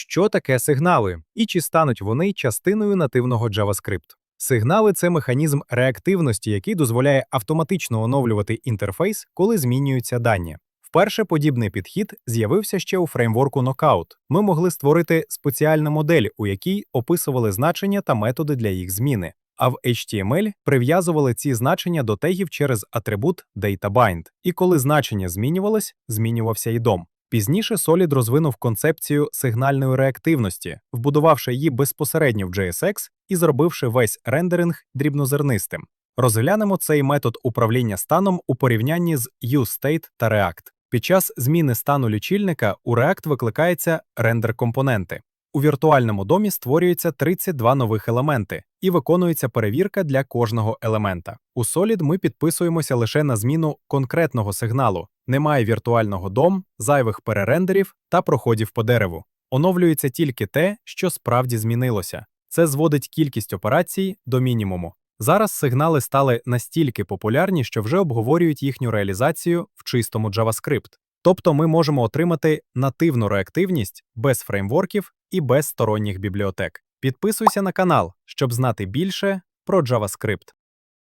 Що таке сигнали і чи стануть вони частиною нативного JavaScript? Сигнали це механізм реактивності, який дозволяє автоматично оновлювати інтерфейс, коли змінюються дані. Вперше подібний підхід з'явився ще у фреймворку Knockout. Ми могли створити спеціальну модель, у якій описували значення та методи для їх зміни. А в HTML прив'язували ці значення до тегів через атрибут DataBind. І коли значення змінювалось, змінювався і дом. Пізніше Solid розвинув концепцію сигнальної реактивності, вбудувавши її безпосередньо в JSX і зробивши весь рендеринг дрібнозернистим. Розглянемо цей метод управління станом у порівнянні з UState та React. Під час зміни стану лічильника у React викликається рендер-компоненти. У віртуальному домі створюється 32 нових елементи і виконується перевірка для кожного елемента. У Solid ми підписуємося лише на зміну конкретного сигналу. Немає віртуального дом, зайвих перерендерів та проходів по дереву. Оновлюється тільки те, що справді змінилося. Це зводить кількість операцій до мінімуму. Зараз сигнали стали настільки популярні, що вже обговорюють їхню реалізацію в чистому JavaScript. Тобто ми можемо отримати нативну реактивність без фреймворків і без сторонніх бібліотек. Підписуйся на канал, щоб знати більше про JavaScript.